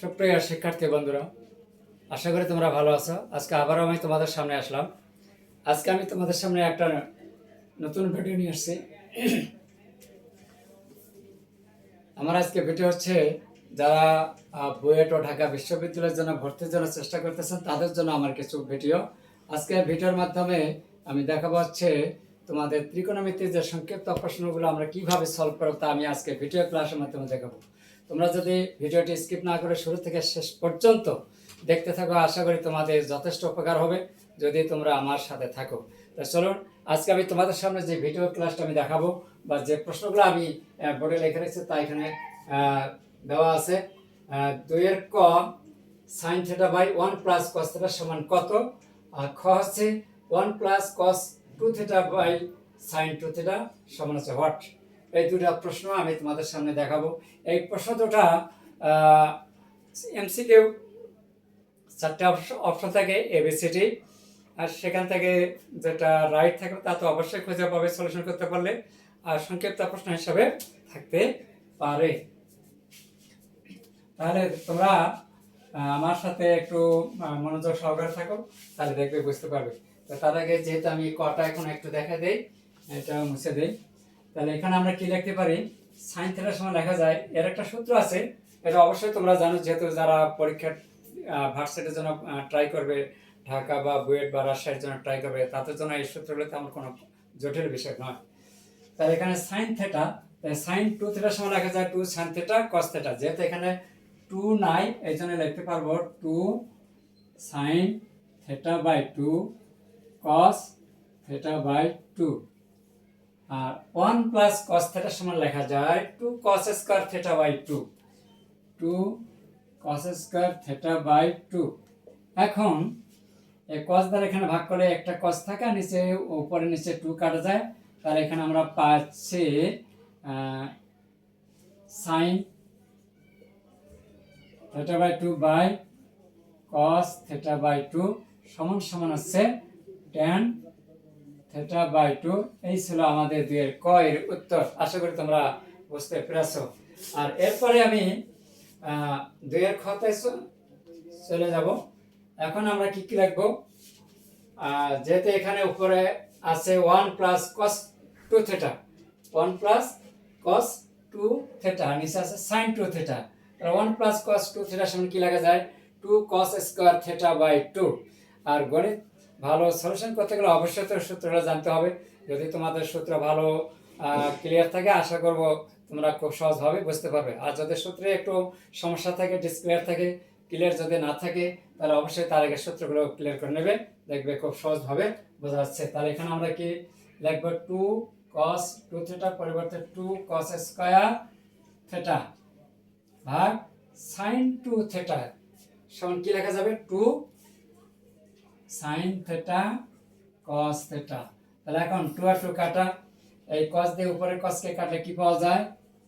সুপ্রিয় শিক্ষার্থী বন্ধুরা, আশা করি তোমরা ভালো আছো। আজকে আবারও আমি তোমাদের সামনে আসলাম। আজকে আমি তোমাদের সামনে একটা নতুন ভিডিও নিয়ে আসছি। আমার আজকে ভিডিও হচ্ছে, যারা বুয়েট ও ঢাকা বিশ্ববিদ্যালয়ের জন্য ভর্তির জন্য চেষ্টা করতেছেন, তাদের জন্য আমার কিছু ভিডিও। আজকে ভিডিওর মাধ্যমে আমি দেখাবো হচ্ছে, তোমাদের ত্রিকোণমিতির যে সংক্ষিপ্ত প্রশ্নগুলো আমরা কীভাবে সলভ করব তা আমি আজকে ভিডিও ক্লাসের মাধ্যমে দেখাবো। তোমরা যদি ভিডিওটি স্কিপ না করে শুরু থেকে শেষ পর্যন্ত দেখতে থাকো, আশা করি তোমাদের যথেষ্ট উপকার হবে যদি তোমরা আমার সাথে থাকো। তো চলুন, আজকে আমি তোমাদের সামনে যে ভিডিও ক্লাসটা আমি দেখাবো বা যে প্রশ্নগুলো আমি বোর্ডে লিখে রেখেছি তা এখানে দেওয়া আছে। দুইয়ের ক sine theta by one plus cos theta সমান কত? আর খ হচ্ছে one plus cos two theta by sine two theta সমান হচ্ছে হোয়াট এই দুটা প্রশ্ন আমি তোমাদের সামনে দেখাবো। এই প্রশ্ন দুটা এমসিকিউ চারটে অপশন থাকে এবিসিটি আর সেখান থেকে যেটা রাইট থাকবে, তা তো অবশ্যই খুঁজে পাবে সলিউশন করতে পারলে। আর সংক্ষিপ্ত প্রশ্ন হিসাবে থাকতে পারে। তাহলে তোমরা আমার সাথে একটু মনোযোগ সহকারে থাকো, তাহলে দেখবে বুঝতে পারবে। তো তার আগে যেহেতু আমি কটা এখন একটু দেখা দেই, এটা মুছে দেই। তাহলে এখানে আমরা কি লিখতে পারি? সাইন থেটার সময় লেখা যায়। এর একটা সূত্র আছে। এটা অবশ্যই তোমরা জানো, যেহেতু যারা পরীক্ষার ভার্সিটির জন্য ট্রাই করবে, ঢাকা বা বুয়েট বা রাজশাহীর জন্য ট্রাই করবে, তাদের জন্য এই সূত্রগুলো তেমন কোনো জটিল বিষয় নয়। তাহলে এখানে সাইন থেটা সাইন টু থেটার সময় লেখা যায় two sine theta cos theta যেহেতু এখানে টু নাই, এই জন্য লিখতে পারব two sine theta by two cos theta by two R one plus cos থেটার সমান লেখা যায় two cos square theta by two two cos square theta by two এখন এই কস দ্বারা এখানে ভাগ করে একটা কস থাকে, নিচে উপরে নিচে টু কাটা যায়। তাহলে এখানে আমরা পাচ্ছি sine theta by two by cos theta by two সমান সমান হচ্ছে টেন থেটা বাই টু এই ছিল আমাদের দুয়ের ক এর উত্তর। আশা করি তোমরা বুঝতে পেরেছ। আর এরপরে আমি দুয়ের খতে চলে যাব। এখন আমরা কি কি লিখব যেহেতু এখানে উপরে আছে one plus cos two theta. One plus cos two theta নিচে আছে sine two theta. One plus cos two থেটার সমান কি লেখা যায়? Two cos square theta by two. আর গণিত ভালো সলিউশন করতে গেলে অবশ্যই তো সূত্রটা জানতে হবে। যদি তোমাদের সূত্র ভালো ক্লিয়ার থাকে, আশা করব তোমরা খুব সহজভাবে বুঝতে পারবে। আর যদি সূত্রে একটু সমস্যা থাকে ডিসক্লিয়ার থাকে ক্লিয়ার যদি না থাকে, তাহলে অবশ্যই তার আগে সূত্রগুলো ক্লিয়ার করে নেবে। দেখবে খুব সহজভাবে বোঝা যাচ্ছে। তাহলে এখানে আমরা কি লিখব? টু কস টু থেটার পরিবর্তে টু কস স্কোয়ার থেটা ভাগ সাইন টু থেটা সমান কি লেখা যাবে? Two sine theta cos theta তাহলে এখন টু আর টু কাটা। এই কস দিয়ে উপরে কসকে কাটলে কি পাওয়া যায়?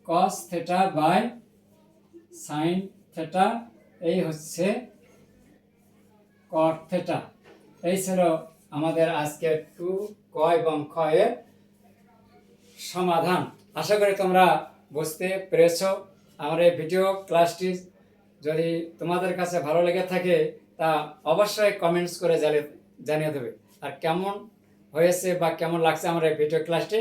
Cos theta by sine theta এই হচ্ছে কট থেটা এই ছিল আমাদের আজকে টু ক এবং এর সমাধান। আশা করি তোমরা বুঝতে পেরেছ। আমার এই ভিডিও ক্লাসটি যদি তোমাদের কাছে ভালো লেগে থাকে তা অবশ্যই কমেন্টস করে জানিয়ে দেবে। আর কেমন হয়েছে বা কেমন লাগছে আমার এই ভিডিও ক্লাসটি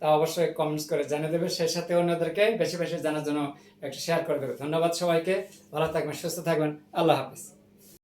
তা অবশ্যই কমেন্টস করে জানিয়ে দেবে। সেই সাথে অন্যদেরকে বেশি বেশি জানার জন্য একটু শেয়ার করে দেবে। ধন্যবাদ সবাইকে। ভালো থাকবেন, সুস্থ থাকবেন। আল্লাহ হাফিজ।